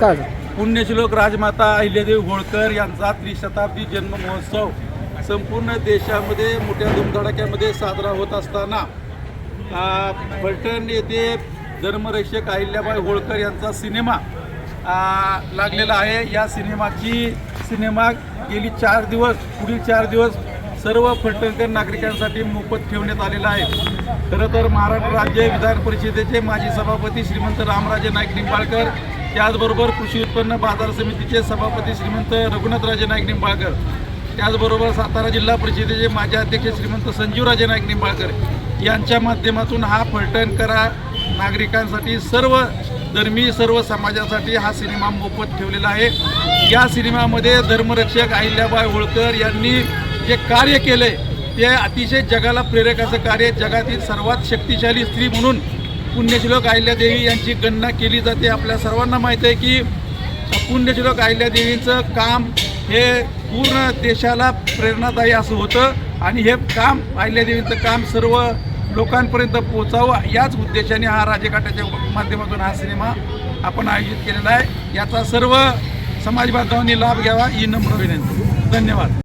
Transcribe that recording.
का पुण्यश्लोक राजमाता अहिल्यादेवी होळकर यांचा त्रिशताब्दी जन्म महोत्सव संपूर्ण देशामध्ये मोठ्या धुमधडाक्यामध्ये साजरा होत असताना आ, फलटण येथे धर्मरक्षक अहिल्याबाई होळकर यांचा सिनेमा लागलेला आहे. या सिनेमाची सिनेमा गेली चार दिवस पुढील चार दिवस सर्व फलटणकर नागरिकांसाठी मोफत ठेवण्यात आलेला आहे. खरं तर महाराष्ट्र राज्य विधान परिषदेचे माजी सभापती श्रीमंत रामराजे नाईक निंबाळकर त्याचबरोबर कृषी उत्पन्न बाजार समितीचे सभापती श्रीमंत रघुनाथराजे नाईक निंबाळकर त्याचबरोबर सातारा जिल्हा परिषदेचे माजी अध्यक्ष श्रीमंत संजीवराजे नाईक निंबाळकर यांच्या माध्यमातून हा फलटणकरा नागरिकांसाठी सर्व धर्मी सर्व समाजासाठी हा सिनेमा मोफत ठेवलेला आहे. या सिनेमामध्ये धर्मरक्षक अहिल्याबाई होळकर यांनी जे कार्य केले ते अतिशय जगाला प्रेरक असं कार्य जगातील सर्वात शक्तिशाली स्त्री म्हणून पुण्यश्लोक अहिल्यादेवी यांची गणना केली जाते. आपल्या सर्वांना माहीत आहे की पुण्यश्लोक अहिल्यादेवींचं काम हे पूर्ण देशाला प्रेरणादायी असं होतं आणि हे काम अहिल्यादेवींचं काम सर्व लोकांपर्यंत पोचावं याच उद्देशाने हा राजघाटाच्या माध्यमातून हा सिनेमा आपण आयोजित केलेला आहे. याचा सर्व समाज बांधवांनी लाभ घ्यावा ही नम्र विनंती. धन्यवाद.